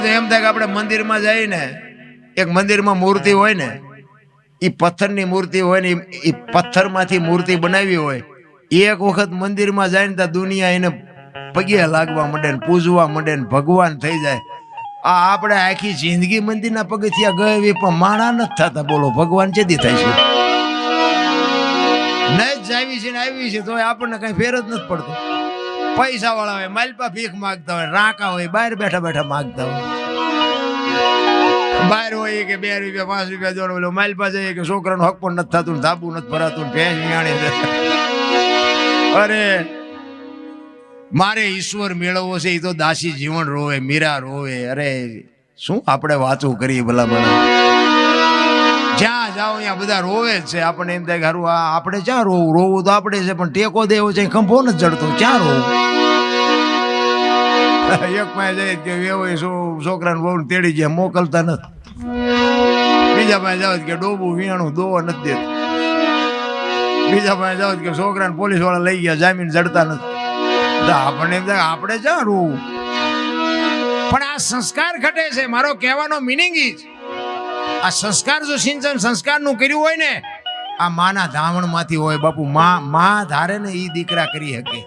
કાં તો એમ થાય કે આપણે મંદિરમાં જઈને એક મંદિરમાં મૂર્તિ હોય ને એ પથ્થરની મૂર્તિ હોય ને એ પથ્થરમાંથી મૂર્તિ બનાવી હોય, એક વખત મંદિરમાં જાય ને ત્યાં દુનિયા એને પગે લાગવા માંડે ને, પૂજવા માંડે ને, ભગવાન થઈ જાય. આ આપણે આખી જિંદગી મંદિરના પગથિયા ગયે પણ માણા નથી થતા, બોલો, ભગવાન ચેદી થાય છે. નહીં જ આવી છે ને આવી છે તો આપણને કઈ ફેર જ નથી પડતો. પૈસા વાળા હોય માલપા ભીખ માગતા હોય, રાકા હોય, બહાર બેઠા બેઠા માગતા હોય. બહાર હોય કે બે રૂપિયા, પાંચ રૂપિયા જોડો ઓલો માલપા જઈએ કે છોકરાનું હક પણ નથી થતું ધાબુ નથી ભરાતું ભેંસ વિયાણી અરે, મારે ઈશ્વર મેળવવો છે એ તો દાસી જીવન રોવે, મીરા રોવે. અરે, શું આપણે વાંચવું કરીએ ભલા મને જ્યાં જાઓ ત્યાં બધા રોવે જ છે. આપણને એમ થાય કે આપણે ક્યાં રોવું? રોવું તો આપણે છે, પણ ટેકો દેવો છે ખંભો નથી ચડતો. ક્યાં રોવું? એક પાસે જાય કે એવો છોકરાને બહુ તેડી જાય મોકલતા નથી. બીજા પાસે જાવ કે ડોબું, વીણું, દોવા નથી દેતું. બીજા પાસે જાવ કે છોકરાને પોલીસવાળા લઈ ગયા, જામીન જડતા નથી. આપણને એમ થાય આપણે ક્યાં રોવું? પણ આ સંસ્કાર ઘટે છે. મારો કહેવાનો મિનિંગ જ. આ સંસ્કાર જો સિંચન સંસ્કારનું કર્યું હોય ને, આ માના ધાવણમાંથી હોય બાપુ, માં માં ધારે ને એ દીકરા કરી શકે.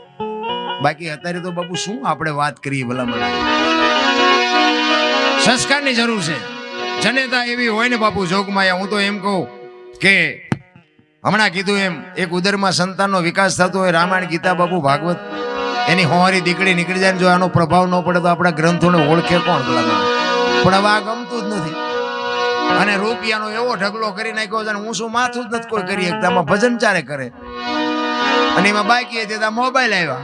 બાકી અત્યારે તો બાપુ શું આપણે વાત કરીએ ભલા મને સંસ્કારની જરૂર છે. જનેતા એવી હોય ને બાપુ, જોગમાયા, હું તો એમ કહું કે હમણાં કીધું એમ, એક ઉદરમાં સંતાનનો વિકાસ થતો હોય, રામાયણ ગીતા બાપુ ભાગવત, એની હોવારી દીકરી નીકળી જાય જો આનો પ્રભાવ ન પડે તો આપણા ગ્રંથોને ઓળખે કોણ ભલા પણ હવે ગમતું જ નથી. અને રૂપિયાનો એવો ઢગલો કરી નાખ્યો છે હું શું માથું જ નથી કોઈ કરી શકતા. આમાં ભજન ચારે કરે. અને એમાં બાકી ત્યાં મોબાઈલ આવ્યા.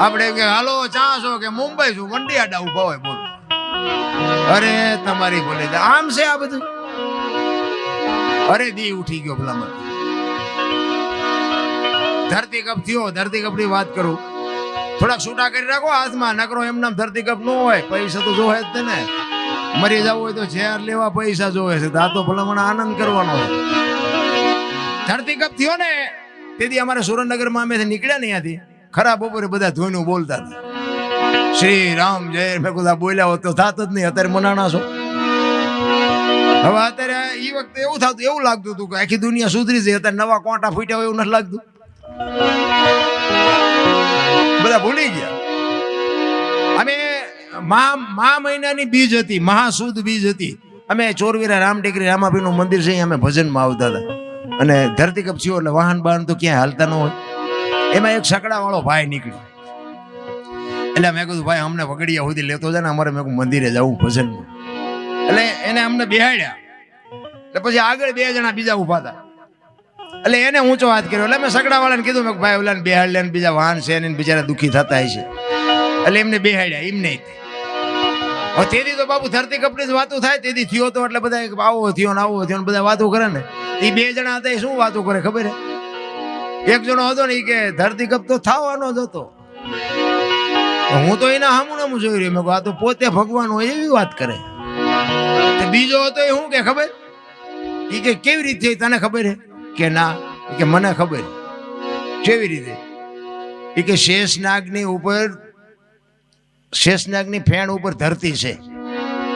આપણે કે, હાલો ચાસો કે મુંબઈ છું? વંડિયાડા ઊભા હોય બોલ. અરે, તમારી બોલે આમ છે આ બધું? અરે, દી ઉઠી ગયો ભલામણ. ધરતી કપ થયો. ધરતી કપની વાત કરું. થોડાક છૂટા કરી રાખો. હાથમાં નકરો એમ નામ ધરતી કપ ન હોય. પૈસા તો જોવે જ ને. મરી જવું હોય તો ઝેર લેવા પૈસા જોવે છે. આ ભલામણ આનંદ કરવાનો ધરતી કપ થયો ને, તેથી અમારે સુરેન્દ્રનગરમાં અમે નીકળ્યા ને અહીંયાથી ખરા બપોરે બધા ધોઈનું બોલતા હતા. શ્રી રામ જય, મેં બધા બોલ્યા હોત તો થાત જ નહીં, અત્યારે મનાણા છો. હવે અત્યારે એ વખતે એવું થતું, એવું લાગતું હતું કે આખી દુનિયા સુધરી છે, અત્યારે નવા કોંટા ફૂટ્યા હોય એવું નથી લાગતું. બધા ભૂલી ગયા. અમે મા મા મહિનાની બીજ હતી મહાસુદ બીજ હતી. અમે ચોરવીરા રામ ટેકરી રામાપીનું મંદિર છે અમે ભજનમાં આવતા હતા. અને ધરતી કપચીઓ એટલે વાહન બહાન તો ક્યાંય હાલતા ન હોય. એમાં એક સકડા વાળો ભાઈ નીકળ્યો. એટલે મેં કીધું, ભાઈ, અમને વગડિયા સુધી લેતો જાય ને, અમારે મેં મંદિરે જવું ભજનમાં. એટલે એને અમને બેહાડ્યા. એટલે પછી આગળ બે જણા બીજા ઊભા હતા. એટલે એને ઊંચો હાથ કર્યો. એટલે મેં સગડા વાળાને કીધું, મેં ભાઈ, ઓલાને બેહાડ લે બીજા વાહન છે ને બિચારા દુઃખી થતા હશે. એટલે એમને બેહાડ્યા એમને હવે તેથી તો બાપુ ધરતી કપની જ વાતો થાય, તેથી થયો તો એટલે બધા આવો થયો ને આવો થયો બધા વાતો કરે ને. એ બે જણા હતા, એ શું વાતો કરે ખબર એક જણો હતો ને એ કે, ધરતી કપ તો થવાનો જ હતો. હું તો એના હામું નામું જોઈ રહ્યો, મેં આ તો પોતે ભગવાન હોય એવી વાત કરે. બીજો હતો એ શું કે, ખબર? એ કે, કેવી રીતે? તને ખબર હે? કે, ના. કે, મને ખબર. કેવી રીતે? એ કે, શેષનાગની ઉપર શેષનાગની ફેણ ઉપર ધરતી છે.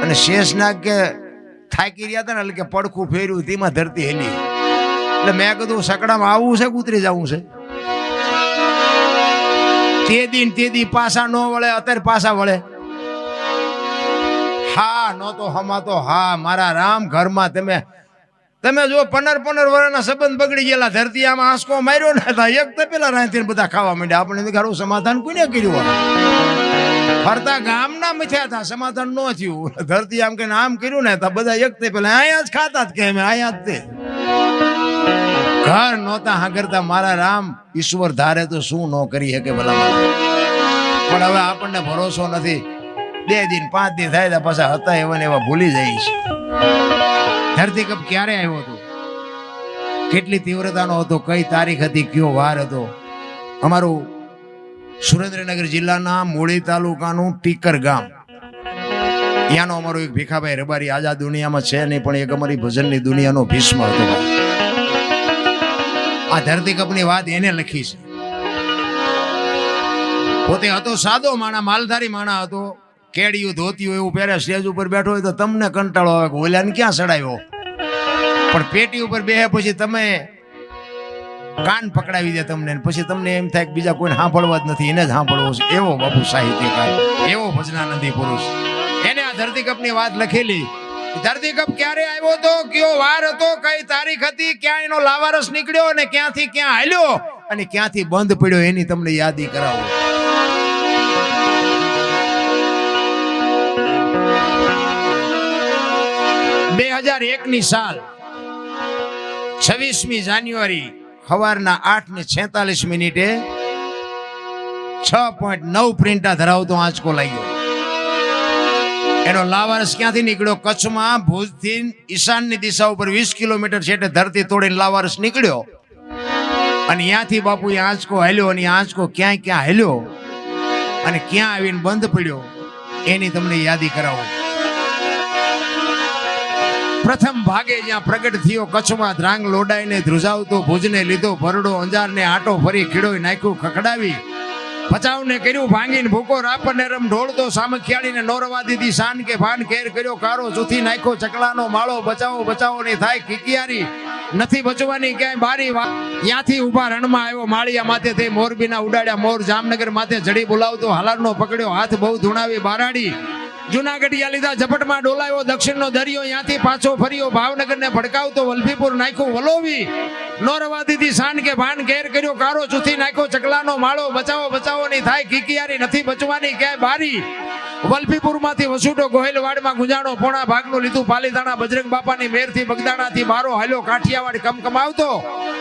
અને શેષનાગ કે થાકી રહ્યા હતા ને એટલે કે પડખું ફેર્યું તેમાં ધરતી હેલી. એટલે મેં કીધું, સકડામાં આવવું છે કે ઉતરી જવું છે? તે દિન તે દી પાછા ન વળે, અત્યારે પાછા વળે. હા, ન તો હમા તો હા, મારા રામ ઘરમાં તમે તમે જો પંદર પંદર વર્ષના સંબંધ બગડી ગયેલા, ધરતી આમાં આંસકો માર્યો ને એક તો પેલા રાંધીને બધા ખાવા માંડ્યા. આપણે એમ સમાધાન કોને કર્યું હોય? ફરતા ગામના મીઠ્યા હતા, સમાધાન ન થયું. ધરતી આમ કે આમ કર્યું ને, તો બધા એક તે પેલા અહીંયા જ ખાતા જ કે અમે અહીંયા જ તે. ઘર નહોતા હાંકરતા મારા રામ ઈશ્વર ધારે તો શું ન કરી શકે ભલા પણ હવે આપણને ભરોસો નથી. બે દિન, પાંચ દિન થાય તો પાછા હતા એવા ને એવા ભૂલી જાય ધરતી કપ ક્યારે આવ્યો હતો? કેટલી તીવ્રતાનો હતો, કઈ તારીખ હતી, કયો વાર હતો? અમારું સુરેન્દ્રનગર જિલ્લાના મૂળી તાલુકાનું ટીકર ગામ. ત્યાંનો અમારો એક ભીખાભાઈ રબારી આજ દુનિયામાં છે નહીં પણ એક અમારી ભજનની દુનિયાનો ભીષ્મ હતો આ ધરતી કપની વાત એને લખી છે. પોતે હતો સાદો માણા, માલધારી માણા હતો. કેડિયું, ધોતિયું એવું પહેરે સ્ટેજ ઉપર બેઠો હોય તો તમને કંટાળો આવે ઓલાને ક્યાં સડાયો? પણ પેટી ઉપર બેહે પછી તમે કાન પકડાવી દે તમને પછી તમને એમ થાય બીજા કોઈને સાંભળવા જ નથી, એને જ સાંભળવો છે. એવો બાપુ સાહિત્યકાર, એવો ભજનાનંદી પુરુષ. એને આ ધરતીકપની વાત લખેલી. ધરતીકપ ક્યારે આવ્યો હતો કયો વાર હતો? કઈ તારીખ હતી? ક્યાં એનો લાવારસ નીકળ્યો અને ક્યાંથી ક્યાં હાલ્યો? અને ક્યાંથી બંધ પડ્યો એની તમને યાદી કરાવો. બે હજાર એક ની સાલ, છવ્વીસમી જાન્યુઆરી સવારના આઠ ને છેતાલીસ મિનિટે છ પોઈન્ટ નવ પ્રિન્ટા ધરાવતો આંચકો લાગ્યો. એનો લાવારસ ક્યાંથી નીકળ્યો? કચ્છમાં ભુજથી ઈશાનની દિશા ઉપર વીસ કિલોમીટર છેટે ધરતી તોડીને લાવારસ નીકળ્યો. અને ત્યાંથી બાપુ એ આંચકો હાલ્યો અને આંચકો ક્યાંય ક્યાં હાલ્યો અને ક્યાં આવીને બંધ પડ્યો, એની તમને યાદી કરાવો. પ્રથમ ભાગે જ્યાં પ્રગટ થયો, કચ્છમાં ધ્રાંગ લોડાઈને ધ્રુજાવતો, ભુજને લીધો, ભરડો અંજારને આટો ફરી ખીડોય નાખ્યું, ખખડાવી. બચાવને કર્યું, ભાંગીને ભૂકો રાપને રમ ઢોળતો, સામખિયાળીને નોરવા દીધી શાન કે ભાન કેર કર્યો, કારો ચૂથી નાખ્યો, ચકલાનો માળો બચાવો બચાવો ની થાય કિકિયારી નથી બચવાની ક્યાંય બારી ત્યાંથી ઊભા રણમાં આવ્યો, માળિયા માથે થઈ મોરબીના ઉડાડ્યા, મોર જામનગર માથે જડી બોલાવતો, હાલારનો પકડ્યો, હાથ બહુ ધૂણાવી, બારાડી. જુનાગઢિયા લીધા ઝપટમાં ડોલાયો દક્ષિણનો દરિયો ત્યાંથી પાછો ફર્યો ભાવનગરને ભડકાવતો વલભીપુર નાખ્યું વલોવી. નો રવા શાન કે ભાન ઘેર કર્યો, કારો ચૂથી નાખ્યો, ચકલાનો માળો, બચાવો બચાવો ની થાય કિકિયારી નથી બચવાની, ક્યાંય બારી. વલભીપુરમાંથી વસુટો ગોહિલવાડમાં ગુંજાણો, પોણા ભાગનું લીધું, પાલીતાણા, બજરંગ મેરથી બગદાણાથી બારો હાલ્યો કાઠિયાવાડ કમ કમાવતો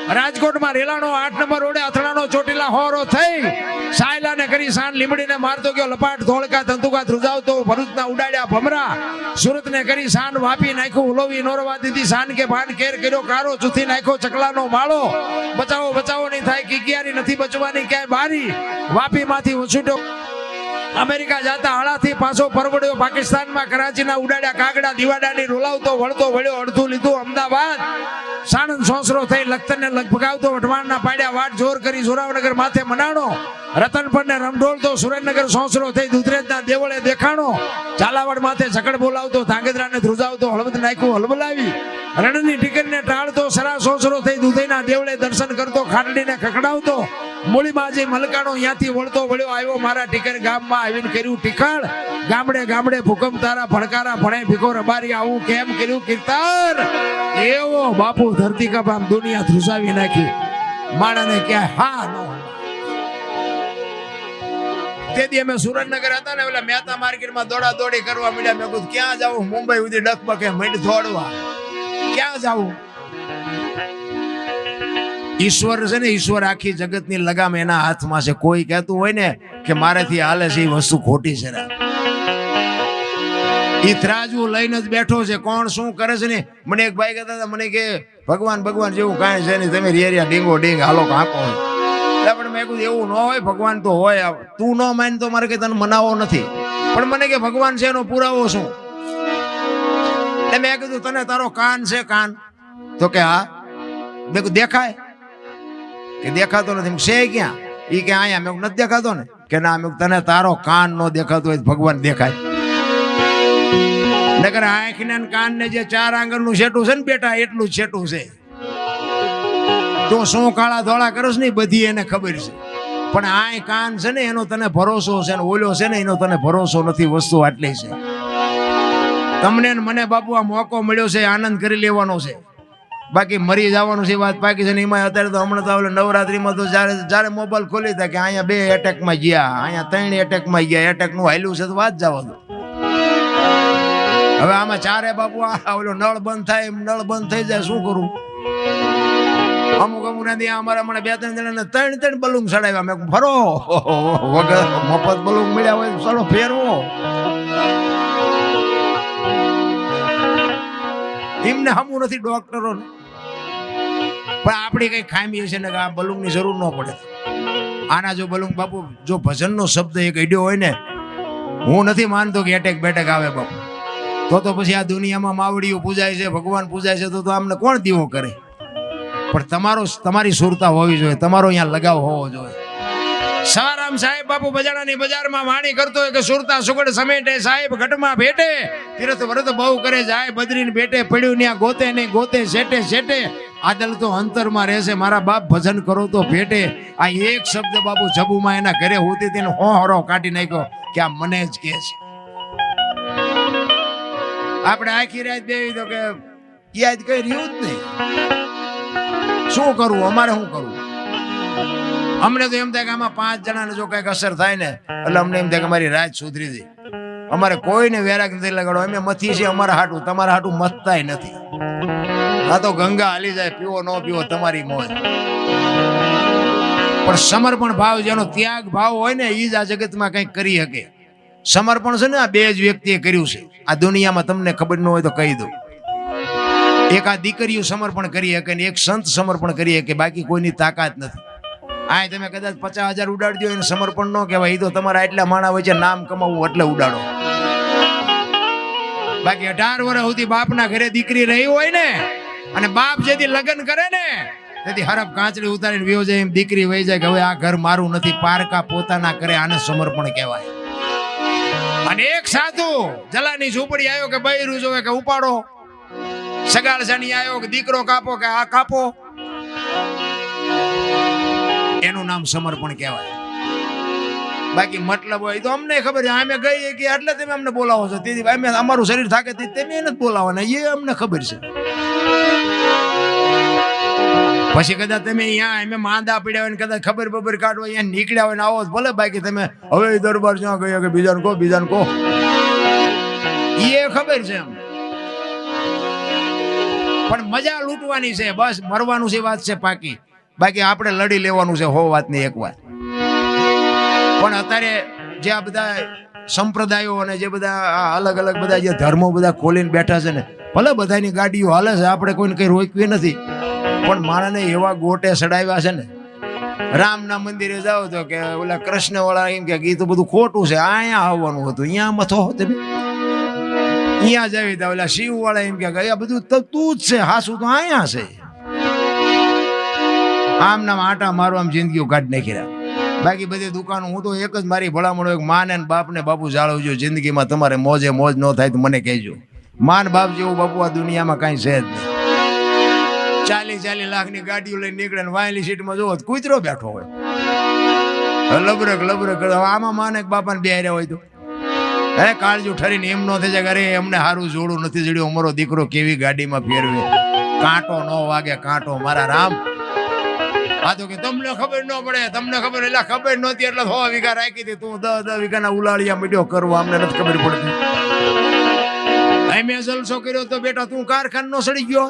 રાજકોટમાં રેલાનો આઠ નંબર રોડે અથડાનો ચોટીલા હોરો થઈ. સાયલાને કરી સાન લીમડીને મારતો ગયો, લપાટ, ધોળકા, ધંધુકા ધ્રુજાવતો, ભરૂચના ઉડાડ્યા ભમરા. સુરતને કરી સાન વાપી નાખ્યું, ઉલોવી નોરવા દીધી સાન કે ભાન કેર કર્યો, કારો ચૂથી નાખ્યો, ચકલાનો માળો. બચાવો બચાવો, નહીં થાય, કિકિયારી નથી બચવાની, ક્યાંય બારી. વાપીમાંથી વસુટો અમેરિકા જતા હળાથી પાછો પરવડ્યો. પાકિસ્તાનમાં કરાચીના ઉડાડ્યા કાગડા, દિવાડાની રોલાવતો, વળતો, વળ્યો, અડધું લીધું, અમદાવાદ. સાણંદ સોસરો થઈ લખતરને લગભગાવતો વઢવાણના પાડ્યા વાટ જોર કરી સુરાવનગર માથે મનાણો. રતનપરને રમઢોળતો સુરેન્દ્રનગર સોસરો થઈ દુધરેજના દેવળે દેખાણો. ઝાલાવાડ માથે ઝકડ બોલાવતો, ધાંગધ્રાને ધ્રુજાવતો, હળવદ નાખ્યું હલબલાવી. રણની ટીકરને ટાળતો, સરા સોસરો થઈ દુધઈના દેવળે દર્શન કરતો ખાટડીને ખખડાવતો. મૂળીબાજી મલકાણો ત્યાંથી વળતો વળ્યો, આવ્યો મારા ટીકર ગામમાં આવીને કર્યું ટીકાળ ગામડે ગામડે ભૂકંપ તારા ભડકારા ભણે ભીખો રબારી, આવું કેમ કર્યું કીર્તન એવો બાપુ ધરતી કપ આમ દુનિયા ધ્રુસાવી નાખી. માણાને ક્યાંય હા નો તેથી અમે સુરેન્દ્રનગર હતા ને એટલે મહેતા માર્કેટમાં દોડા દોડી કરવા મળ્યા મેં કીધું, ક્યાં જાવું મુંબઈ સુધી ડકબકે મંડ દોડવા. ક્યાં જાવું ઈશ્વર છે ને, ઈશ્વર આખી જગતની લગામ એના હાથમાં છે. કોઈ કહેતું હોય ને કે મારેથી હાલે છે, એ વસ્તુ ખોટી છે રા. ઈ ત્રાજવું લઈને જ બેઠો છે. કોણ શું કરે છે ને? મને એક ભાઈ કહેતા હતા, મને કે, ભગવાન ભગવાન, જેવું કાંઈ છે નહીં, તમે રેરિયા ડીંગો ડીંગ, હાલો કાંકો પણ મેં કીધું, એવું ન હોય, ભગવાન તો હોય તું ન માન તો મારે કે તને મનાવો નથી. પણ મને કે, ભગવાન છે એનો પુરાવો શું? એટલે મેં કીધું, તને તારો કાન છે કાન. તો કે, હા. મેં કીધું, દેખાય? કે, દેખાતો નથી. છે ક્યાં? એ કે, અહીંયા. મેં નથી દેખાતો ને. કે, ના. મેં તને તારો કાન નો દેખાતો હોય ભગવાન દેખાય. નકર આંખ ને કાન ને જે ચાર આંગળનું છેટું છે ને બેટા, એટલું છેટું છે. તું શું કાળા ધોળા કરસ ને બધી એને ખબર છે. પણ આય કાન છે ને, એનો તને ભરોસો છે ને, ઓલો છે ને, એનો તને ભરોસો નથી, વસ્તુ આટલી છે. તમને ને મને બાપુ આ મોકો મળ્યો છે, આનંદ કરી લેવાનો છે. બાકી મરી જવાનું છે વાત પાકી છે ને એમાં અત્યારે તો હમણાં તો ઓલે નવરાત્રિમાં તો જ્યારે જ્યારે મોબાઈલ ખોલી હતા કે અહીંયા બે એટેકમાં ગયા, અહીંયા ત્રણ એટેકમાં ગયા એટેકનું હાલ્યું છે તો વાત જવા દો. હવે આમાં ચારે બાપુ આ ઓલો નળ બંધ થાય, એમ નળ બંધ થઈ જાય, શું કરું? અમુક અમુક ને ત્યાં અમારા મને બે ત્રણ જણાને ત્રણ ત્રણ બલૂન ચડાવ્યા મેં ફરો. વગર મફત બલૂન મળ્યા હોય ચલો ફેરવો. એમને હમું નથી ડોક્ટરો પણ આપણી કઈ ખામી હશે ને કે આ બલૂનની જરૂર ન પડે. આના જો બલૂન બાપુ, જો ભજનનો શબ્દ એક અડ્યો હોય ને, હું નથી માનતો કે એટેક બેટેક આવે બાપુ. તો તો પછી આ દુનિયામાં માવડીઓ પૂજાય છે, ભગવાન પૂજાય છે, તો તો આમને કોણ દીવો કરે? પણ તમારો તમારી સુરતા હોવી જોઈએ, તમારો અહીંયા લગાવ હોવો જોઈએ. સારામ સાહેબ, બાપુ બજાણાની બજારમાં વાણી કરતો હોય કે સુરતા સુગડ સમેટે, સાહેબ ઘટમાં ભેટે, તીરથ વ્રત બહુ કરે, જાય બદરીને ભેટે પડ્યું ત્યાં ગોતે નહીં ગોતે, શેટે શેટે. આદલ તો અંતરમાં રહેશે મારા બાપ ભજન કરો તો ભેટે. આ એક શબ્દ બાપુ જબુમાં એના ઘરે હોતી તેને હો હરો કાઢી નાખ્યો કે આ મને જ કે છે. આપણે આખી રાત બેવી તો કે યાદ કઈ રહ્યું જ નહીં. શું કરવું અમારે શું કરવું અમને તો એમ થાય કે આમાં પાંચ જણાને જો કંઈક અસર થાય ને, એટલે અમને એમ થાય કે મારી રાત સુધરી જાય અમારે કોઈને વેરાગ નથી લગાડો અમે મથી છે અમારા હાટું, તમારા હાટું મથતાય નથી. આ તો ગંગા હાલી જાય, પીવો ન પીવો તમારી મોજ. પણ સમર્પણ ભાવ, જેનો ત્યાગ ભાવ હોય ને એ જ આ જગતમાં કંઈક કરી શકે. સમર્પણ છે ને આ બે જ વ્યક્તિએ કર્યું છે. આ દુનિયામાં તમને ખબર ન હોય તો કહી દઉં એક આ દીકરીઓ સમર્પણ કરી શકે ને એક સંત સમર્પણ કરી શકે, બાકી કોઈની તાકાત નથી. આ તમે કદાચ પચાસ હજાર ઉડાડજો એને સમર્પણ ન કહેવાય એ તો તમારા એટલા માણા હોય છે નામ કમાવવું એટલે ઉડાડો. બાકી અઢાર વર્ષ સુધી બાપના ઘરે દીકરી રહી હોય ને, અને બાપ જેથી લગ્ન કરે ને, તેથી હરફ કાંચડી ઉતારીને વ્યો જાય એમ દીકરી વહી જાય કે હવે આ ઘર મારું નથી, પારકા પોતાના કરે આને સમર્પણ કહેવાય. અને એક સાધુ જલાની ઝૂંપડી આવ્યો કે બૈરું જોવે કે ઉપાડો. સગાળ જાની આવ્યો કે દીકરો કાપો કે આ કાપો. એનું નામ સમર્પણ કહેવાય. બાકી મતલબ હોય તો અમને ખબર છે. અમે ગઈએ કે એટલે તમે અમને બોલાવો છો. તેથી અમે અમારું શરીર થાકે તેથી તમે એને જ બોલાવવાના. એ અમને ખબર છે. પછી કદાચ તમે અહીંયા એમ માંદા પડ્યા હોય ને કદાચ ખબર બબર કાઢો, અહીંયા નીકળ્યા હોય ને આવો ભલે બાકી તમે હવે દરબાર જ્યાં ગયો કે બીજાને કહો બીજાને કહો. એ ખબર છે એમ. પણ મજા લૂંટવાની છે, બસ મરવાનું છે વાત છે પાકી. બાકી આપણે લડી લેવાનું છે, હો વાતની એક વાત. પણ અત્યારે જે આ બધા સંપ્રદાયો અને જે બધા અલગ અલગ બધા જે ધર્મો બધા ખોલીને બેઠા છે ને, ભલે બધાની ગાડીઓ હાલે છે, આપણે કોઈને કઈ રોકવી નથી. પણ મારાને એવા ગોટે ચડાવ્યા છે ને. રામના મંદિરે જાઓ તો કે ઓલા કૃષ્ણ વાળા એમ કે તો બધું ખોટું છે. અહીંયા આવવાનું હતું. અહીંયા મથો તમે અહીંયા જાવી તા. ઓલા શિવ વાળા એમ કે આ બધું તો જ છે. હાસું તો અહીંયા છે? આમ નામ આટા મારવા આમ જિંદગીઓ કાઢી નાખી રહ્યા. બાકી બધી દુકાનો હું તો એક જ મારી ભલામણ હોય ને માને ને બાપને બાપુ જાળવજો. જિંદગીમાં તમારે મોજે મોજ ન થાય તો મને કહેજો. માન બાપ જેવું બાપુ આ દુનિયામાં કાંઈ છે જ નહીં. ચાલીસ ચાલીસ લાખની ગાડીઓ લઈને નીકળે ને વાયલી સીટમાં જોવો કુતરો બેઠો હોય. લબરક લબરક આમાં માને બાપાને બેહાર્યા હોય તો. હે, કાળજુ ઠરીને એમ ન થઈ જાય અરે એમને સારું જોડું નથી જડ્યું, અમારો દીકરો કેવી ગાડીમાં ફેરવે. કાંટો ન વાગે, કાંટો મારા રામ. આ તો કે તમને ખબર ન પડે, તમને ખબર એટલે ખબર નહોતી, એટલે હો વીઘા રાખી હતી. તું દસ દસ વીઘાના ઉલાળિયા મીડ્યો કરવા અમને નથી ખબર પડતી. મેં જલસો કર્યો તો બેટા, તું કારખાનો સડી ગયો.